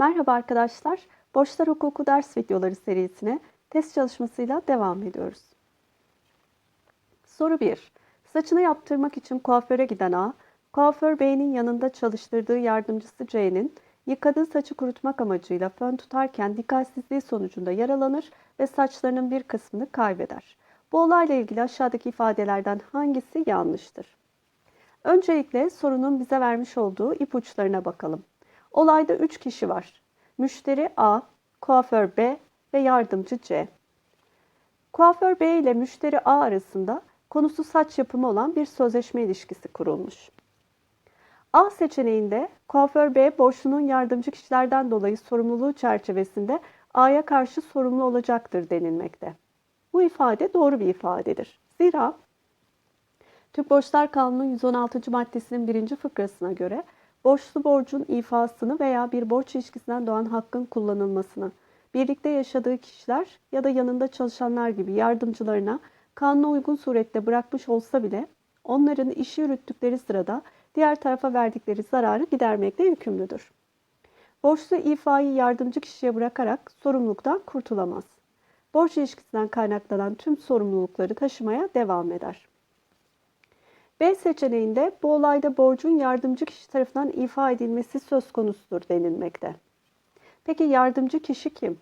Merhaba arkadaşlar. Borçlar Hukuku ders videoları serisine test çalışmasıyla devam ediyoruz. Soru 1. Saçını yaptırmak için kuaföre giden A, kuaför B'nin yanında çalıştırdığı yardımcısı C'nin yıkadığı saçı kurutmak amacıyla fön tutarken dikkatsizliği sonucunda yaralanır ve saçlarının bir kısmını kaybeder. Bu olayla ilgili aşağıdaki ifadelerden hangisi yanlıştır? Öncelikle sorunun bize vermiş olduğu ipuçlarına bakalım. Olayda 3 kişi var. Müşteri A, kuaför B ve yardımcı C. Kuaför B ile müşteri A arasında konusu saç yapımı olan bir sözleşme ilişkisi kurulmuş. A seçeneğinde kuaför B borçlunun yardımcı kişilerden dolayı sorumluluğu çerçevesinde A'ya karşı sorumlu olacaktır denilmekte. Bu ifade doğru bir ifadedir. Zira Türk Borçlar Kanunu 116. maddesinin birinci fıkrasına göre borçlu borcun ifasını veya bir borç ilişkisinden doğan hakkın kullanılmasını, birlikte yaşadığı kişiler ya da yanında çalışanlar gibi yardımcılarına kanuna uygun surette bırakmış olsa bile onların işi yürüttükleri sırada diğer tarafa verdikleri zararı gidermekle yükümlüdür. Borçlu ifayı yardımcı kişiye bırakarak sorumluluktan kurtulamaz. Borç ilişkisinden kaynaklanan tüm sorumlulukları taşımaya devam eder. B seçeneğinde bu olayda borcun yardımcı kişi tarafından ifa edilmesi söz konusudur denilmekte. Peki yardımcı kişi kim?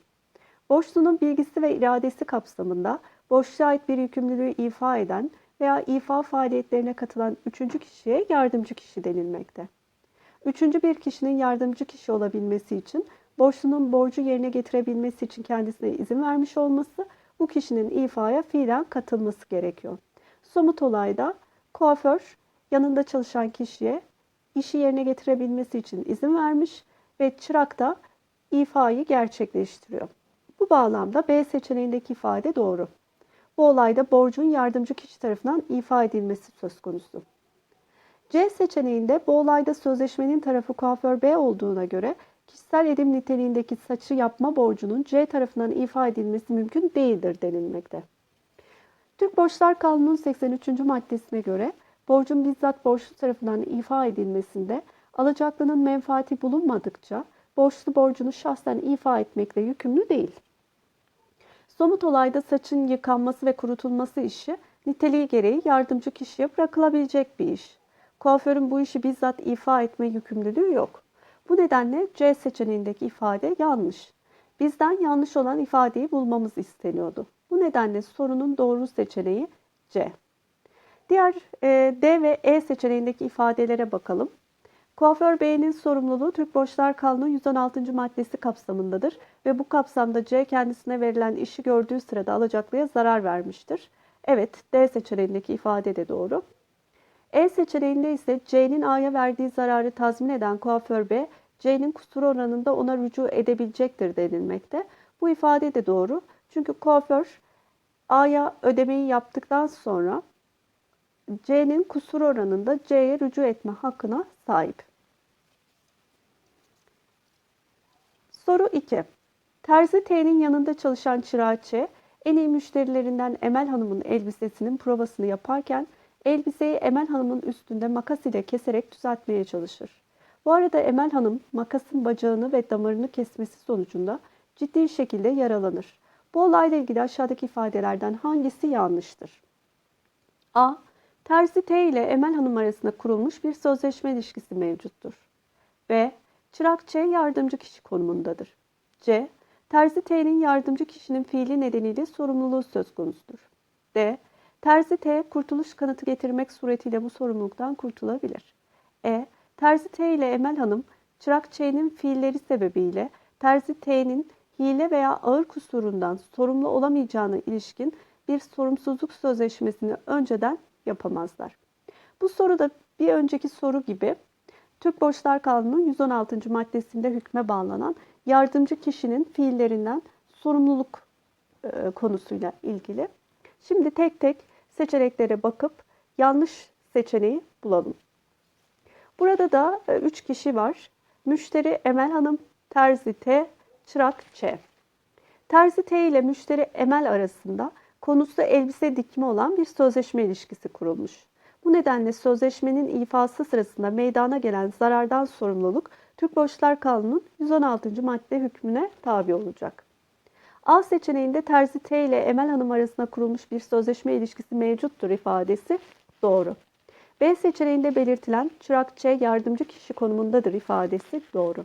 Borçlunun bilgisi ve iradesi kapsamında borçluya ait bir yükümlülüğü ifa eden veya ifa faaliyetlerine katılan üçüncü kişiye yardımcı kişi denilmekte. Üçüncü bir kişinin yardımcı kişi olabilmesi için borçlunun borcu yerine getirebilmesi için kendisine izin vermiş olması, bu kişinin ifaya fiilen katılması gerekiyor. Somut olayda kuaför yanında çalışan kişiye işi yerine getirebilmesi için izin vermiş ve çırak da ifayı gerçekleştiriyor. Bu bağlamda B seçeneğindeki ifade doğru. Bu olayda borcun yardımcı kişi tarafından ifa edilmesi söz konusu. C seçeneğinde bu olayda sözleşmenin tarafı kuaför B olduğuna göre kişisel edim niteliğindeki saçı yapma borcunun C tarafından ifa edilmesi mümkün değildir denilmekte. Türk Borçlar Kanunu'nun 83. maddesine göre borcun bizzat borçlu tarafından ifa edilmesinde alacaklının menfaati bulunmadıkça borçlu borcunu şahsen ifa etmekle yükümlü değil. Somut olayda saçın yıkanması ve kurutulması işi niteliği gereği yardımcı kişiye bırakılabilecek bir iş. Kuaförün bu işi bizzat ifa etme yükümlülüğü yok. Bu nedenle C seçeneğindeki ifade yanlış. Bizden yanlış olan ifadeyi bulmamız isteniyordu. Bu nedenle sorunun doğru seçeneği C. Diğer e, D ve E seçeneğindeki ifadelere bakalım. Kuaför B'nin sorumluluğu Türk Borçlar Kanunu 116. maddesi kapsamındadır ve bu kapsamda C kendisine verilen işi gördüğü sırada alacaklıya zarar vermiştir. Evet, D seçeneğindeki ifade de doğru. E seçeneğinde ise C'nin A'ya verdiği zararı tazmin eden kuaför B, C'nin kusur oranında ona rücu edebilecektir denilmekte. Bu ifade de doğru. Çünkü kuaför A'ya ödemeyi yaptıktan sonra C'nin kusur oranında C'ye rücu etme hakkına sahip. Soru 2. Terzi T'nin yanında çalışan çırağı Ç, en iyi müşterilerinden Emel Hanım'ın elbisesinin provasını yaparken elbiseyi Emel Hanım'ın üstünde makas ile keserek düzeltmeye çalışır. Bu arada Emel Hanım makasın bacağını ve damarını kesmesi sonucunda ciddi şekilde yaralanır. Bu olayla ilgili aşağıdaki ifadelerden hangisi yanlıştır? A. Terzi T ile Emel Hanım arasında kurulmuş bir sözleşme ilişkisi mevcuttur. B. Çırak Ç yardımcı kişi konumundadır. C. Terzi T'nin yardımcı kişinin fiili nedeniyle sorumluluğu söz konusudur. D. Terzi T kurtuluş kanıtı getirmek suretiyle bu sorumluluktan kurtulabilir. E. Terzi T ile Emel Hanım, Çırak Ç'nin fiilleri sebebiyle Terzi T'nin hile veya ağır kusurundan sorumlu olamayacağına ilişkin bir sorumsuzluk sözleşmesini önceden yapamazlar. Bu soru da bir önceki soru gibi Türk Borçlar Kanunu 116. maddesinde hükme bağlanan yardımcı kişinin fiillerinden sorumluluk e, konusuyla ilgili. Şimdi tek tek seçeneklere bakıp yanlış seçeneği bulalım. Burada da 3 kişi var. Müşteri Emel Hanım, Terzi T, Çırak Ç. Terzi T ile müşteri Emel arasında konusu elbise dikimi olan bir sözleşme ilişkisi kurulmuş. Bu nedenle sözleşmenin ifası sırasında meydana gelen zarardan sorumluluk Türk Borçlar Kanunu 116. madde hükmüne tabi olacak. A seçeneğinde terzi T ile Emel Hanım arasında kurulmuş bir sözleşme ilişkisi mevcuttur ifadesi doğru. B seçeneğinde belirtilen çırak yardımcı kişi konumundadır ifadesi doğru.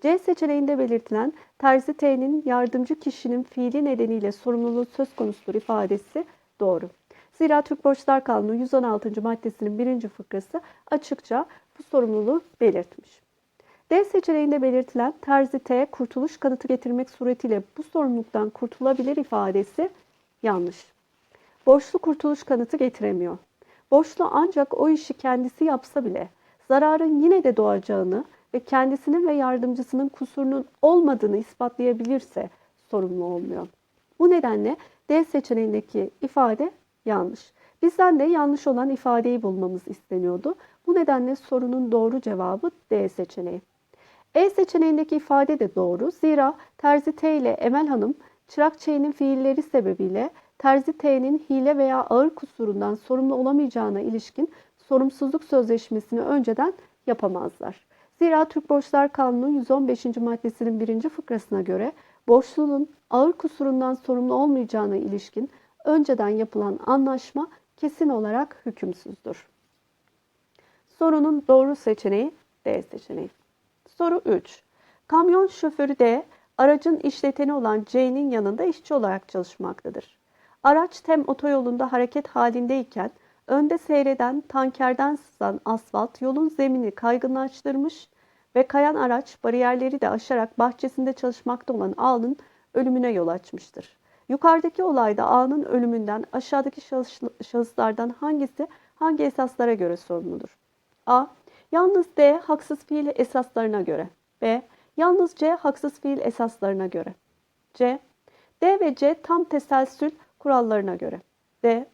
C seçeneğinde belirtilen terzi T'nin yardımcı kişinin fiili nedeniyle sorumluluğu söz konusudur ifadesi doğru. Zira Türk Borçlar Kanunu 116. maddesinin birinci fıkrası açıkça bu sorumluluğu belirtmiş. D seçeneğinde belirtilen terzi T kurtuluş kanıtı getirmek suretiyle bu sorumluluktan kurtulabilir ifadesi yanlış. Borçlu kurtuluş kanıtı getiremiyor. Borçlu ancak o işi kendisi yapsa bile zararın yine de doğacağını ve kendisinin ve yardımcısının kusurunun olmadığını ispatlayabilirse sorumlu olmuyor. Bu nedenle D seçeneğindeki ifade yanlış. Bizden de yanlış olan ifadeyi bulmamız isteniyordu. Bu nedenle sorunun doğru cevabı D seçeneği. E seçeneğindeki ifade de doğru. Zira Terzi T ile Emel Hanım çırak Ç'nin fiilleri sebebiyle Terzi T'nin hile veya ağır kusurundan sorumlu olamayacağına ilişkin sorumsuzluk sözleşmesini önceden yapamazlar. Zira Türk Borçlar Kanunu 115. maddesinin birinci fıkrasına göre borçlunun ağır kusurundan sorumlu olmayacağına ilişkin önceden yapılan anlaşma kesin olarak hükümsüzdür. Sorunun doğru seçeneği D seçeneği. Soru 3. Kamyon şoförü D, aracın işleteni olan C'nin yanında işçi olarak çalışmaktadır. Araç tem otoyolunda hareket halindeyken önde seyreden tankerden sızan asfalt yolun zemini kaygınlaştırmış ve kayan araç bariyerleri de aşarak bahçesinde çalışmakta olan A'nın ölümüne yol açmıştır. Yukarıdaki olayda A'nın ölümünden aşağıdaki şahıslardan hangisi hangi esaslara göre sorumludur? A. Yalnız D haksız fiil esaslarına göre. B. Yalnız C haksız fiil esaslarına göre. C. D ve C tam teselsül kurallarına göre. D.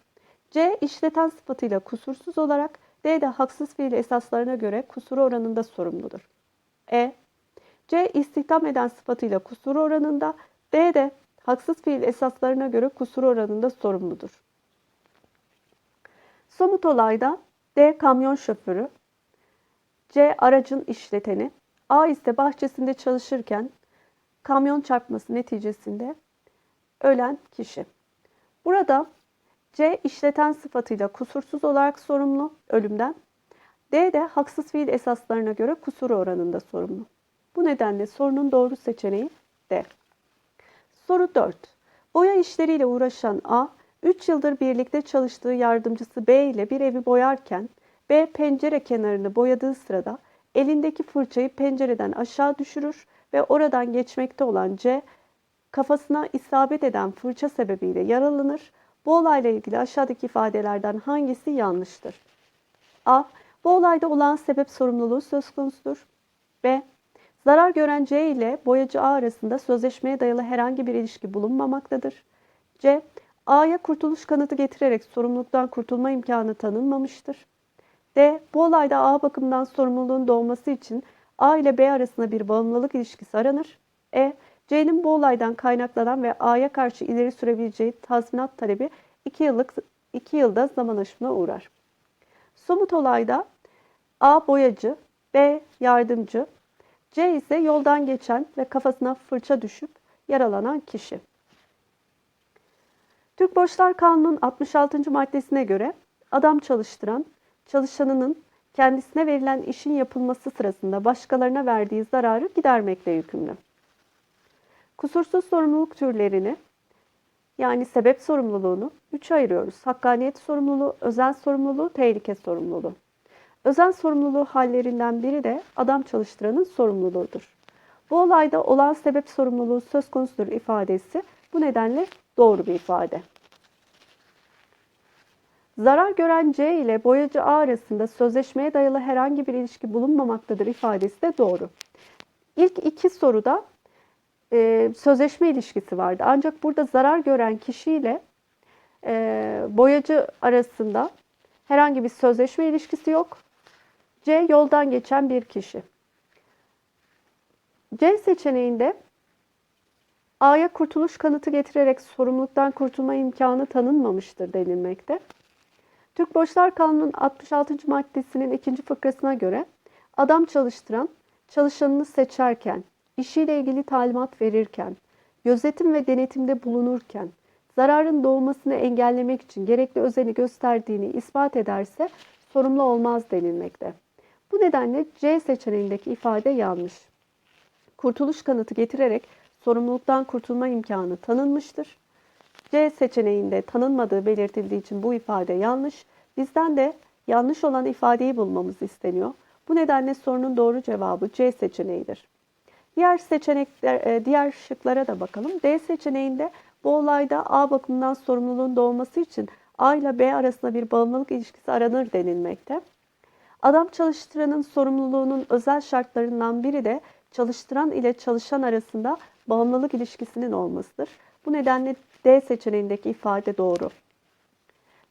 C işleten sıfatıyla kusursuz olarak D de haksız fiil esaslarına göre kusuru oranında sorumludur. E. C istihdam eden sıfatıyla kusuru oranında D de haksız fiil esaslarına göre kusuru oranında sorumludur. Somut olayda D kamyon şoförü, C aracın işleteni, A ise bahçesinde çalışırken kamyon çarpması neticesinde ölen kişi. Burada C işleten sıfatıyla kusursuz olarak sorumlu ölümden. D de haksız fiil esaslarına göre kusur oranında sorumlu. Bu nedenle sorunun doğru seçeneği D. Soru 4. Boya işleriyle uğraşan A, 3 yıldır birlikte çalıştığı yardımcısı B ile bir evi boyarken B pencere kenarını boyadığı sırada elindeki fırçayı pencereden aşağı düşürür ve oradan geçmekte olan C kafasına isabet eden fırça sebebiyle yaralanır. Bu olayla ilgili aşağıdaki ifadelerden hangisi yanlıştır? A. Bu olayda olan sebep sorumluluğu söz konusudur. B. Zarar gören C ile boyacı A arasında sözleşmeye dayalı herhangi bir ilişki bulunmamaktadır. C. A'ya kurtuluş kanıtı getirerek sorumluluktan kurtulma imkanı tanınmamıştır. D. Bu olayda A bakımından sorumluluğun doğması için A ile B arasında bir bağımlılık ilişkisi aranır. E. C'nin bu olaydan kaynaklanan ve A'ya karşı ileri sürebileceği tazminat talebi 2 yıllık 2 yılda zaman aşımına uğrar. Somut olayda A boyacı, B yardımcı, C ise yoldan geçen ve kafasına fırça düşüp yaralanan kişi. Türk Borçlar Kanunu'nun 66. maddesine göre adam çalıştıran çalışanının kendisine verilen işin yapılması sırasında başkalarına verdiği zararı gidermekle yükümlü. Kusursuz sorumluluk türlerini yani sebep sorumluluğunu üçe ayırıyoruz. Hakkaniyet sorumluluğu, özel sorumluluğu, tehlike sorumluluğu. Özel sorumluluğu hallerinden biri de adam çalıştıranın sorumluluğudur. Bu olayda olan sebep sorumluluğu söz konusudur ifadesi bu nedenle doğru bir ifade. Zarar gören C ile boyacı A arasında sözleşmeye dayalı herhangi bir ilişki bulunmamaktadır ifadesi de doğru. İlk iki soruda e, sözleşme ilişkisi vardı. Ancak burada zarar gören kişiyle e, boyacı arasında herhangi bir sözleşme ilişkisi yok. C yoldan geçen bir kişi. C seçeneğinde A'ya kurtuluş kanıtı getirerek sorumluluktan kurtulma imkanı tanınmamıştır denilmekte. Türk Borçlar Kanunu'nun 66. maddesinin ikinci fıkrasına göre adam çalıştıran çalışanını seçerken, işiyle ilgili talimat verirken, gözetim ve denetimde bulunurken, zararın doğmasını engellemek için gerekli özeni gösterdiğini ispat ederse sorumlu olmaz denilmekte. Bu nedenle C seçeneğindeki ifade yanlış. Kurtuluş kanıtı getirerek sorumluluktan kurtulma imkanı tanınmıştır. C seçeneğinde tanınmadığı belirtildiği için bu ifade yanlış. Bizden de yanlış olan ifadeyi bulmamız isteniyor. Bu nedenle sorunun doğru cevabı C seçeneğidir. Diğer seçenekler, e, diğer şıklara da bakalım. D seçeneğinde bu olayda A bakımından sorumluluğun doğması için A ile B arasında bir bağımlılık ilişkisi aranır denilmekte. Adam çalıştıranın sorumluluğunun özel şartlarından biri de çalıştıran ile çalışan arasında bağımlılık ilişkisinin olmasıdır. Bu nedenle D seçeneğindeki ifade doğru.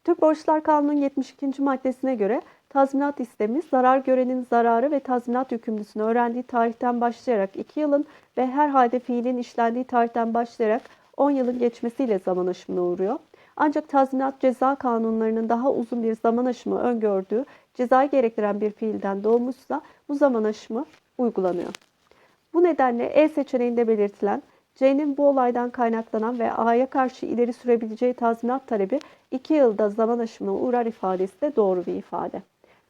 Türk Borçlar Kanunu'nun 72. maddesine göre tazminat istemi zarar görenin zararı ve tazminat yükümlüsünü öğrendiği tarihten başlayarak 2 yılın ve her halde fiilin işlendiği tarihten başlayarak 10 yılın geçmesiyle zaman aşımına uğruyor. Ancak tazminat ceza kanunlarının daha uzun bir zaman aşımı öngördüğü cezayı gerektiren bir fiilden doğmuşsa bu zaman aşımı uygulanıyor. Bu nedenle E seçeneğinde belirtilen C'nin bu olaydan kaynaklanan ve A'ya karşı ileri sürebileceği tazminat talebi 2 yılda zaman aşımına uğrar ifadesi de doğru bir ifade.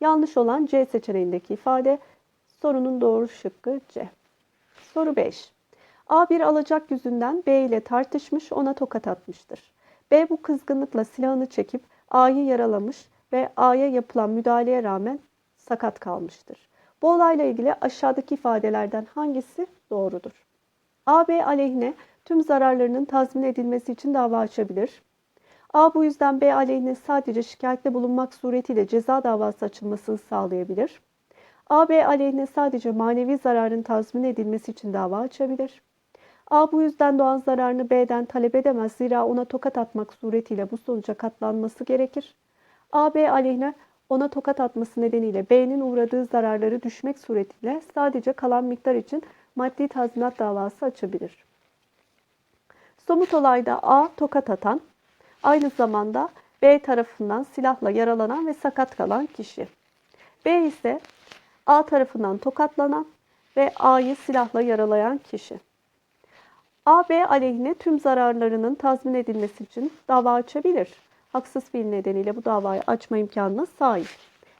Yanlış olan C seçeneğindeki ifade sorunun doğru şıkkı C. Soru 5. A bir alacak yüzünden B ile tartışmış ona tokat atmıştır. B bu kızgınlıkla silahını çekip A'yı yaralamış ve A'ya yapılan müdahaleye rağmen sakat kalmıştır. Bu olayla ilgili aşağıdaki ifadelerden hangisi doğrudur? AB aleyhine tüm zararlarının tazmin edilmesi için dava açabilir. A bu yüzden B aleyhine sadece şikayette bulunmak suretiyle ceza davası açılmasını sağlayabilir. A B aleyhine sadece manevi zararın tazmin edilmesi için dava açabilir. A bu yüzden doğan zararını B'den talep edemez zira ona tokat atmak suretiyle bu sonuca katlanması gerekir. A B aleyhine ona tokat atması nedeniyle B'nin uğradığı zararları düşmek suretiyle sadece kalan miktar için maddi tazminat davası açabilir. Somut olayda A tokat atan, aynı zamanda B tarafından silahla yaralanan ve sakat kalan kişi. B ise A tarafından tokatlanan ve A'yı silahla yaralayan kişi. AB aleyhine tüm zararlarının tazmin edilmesi için dava açabilir. Haksız fiil nedeniyle bu davayı açma imkanına sahip.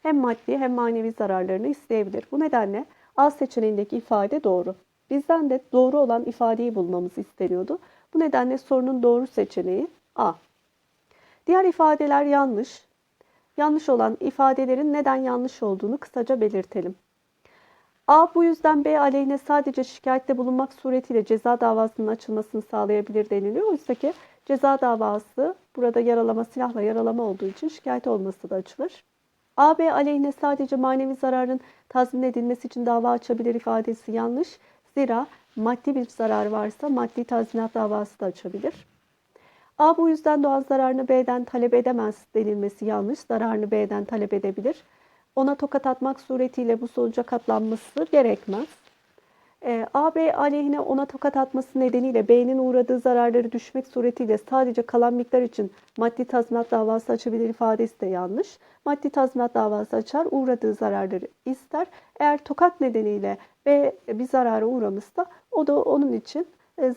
Hem maddi hem manevi zararlarını isteyebilir. Bu nedenle A seçeneğindeki ifade doğru. Bizden de doğru olan ifadeyi bulmamız isteniyordu. Bu nedenle sorunun doğru seçeneği A. Diğer ifadeler yanlış. Yanlış olan ifadelerin neden yanlış olduğunu kısaca belirtelim. A bu yüzden B aleyhine sadece şikayette bulunmak suretiyle ceza davasının açılmasını sağlayabilir deniliyor. Oysa ki ceza davası burada yaralama, silahla yaralama olduğu için şikayet olması da açılır. A, B aleyhine sadece manevi zararın tazmin edilmesi için dava açabilir ifadesi yanlış. Zira maddi bir zarar varsa maddi tazminat davası da açabilir. A bu yüzden doğan zararını B'den talep edemez denilmesi yanlış. Zararını B'den talep edebilir. Ona tokat atmak suretiyle bu sonuca katlanması gerekmez. E, A, B aleyhine ona tokat atması nedeniyle B'nin uğradığı zararları düşmek suretiyle sadece kalan miktar için maddi tazminat davası açabilir ifadesi de yanlış. Maddi tazminat davası açar, uğradığı zararları ister. Eğer tokat nedeniyle B bir zarara uğramışsa o da onun için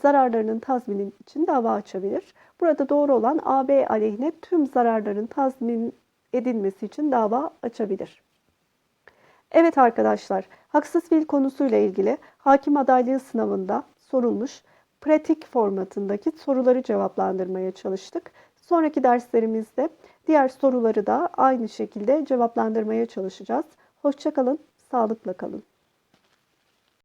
zararlarının tazmini için dava açabilir. Burada doğru olan AB aleyhine tüm zararların tazmin edilmesi için dava açabilir. Evet arkadaşlar, haksız fiil konusuyla ilgili hakim adaylığı sınavında sorulmuş pratik formatındaki soruları cevaplandırmaya çalıştık. Sonraki derslerimizde diğer soruları da aynı şekilde cevaplandırmaya çalışacağız. Hoşçakalın, sağlıkla kalın.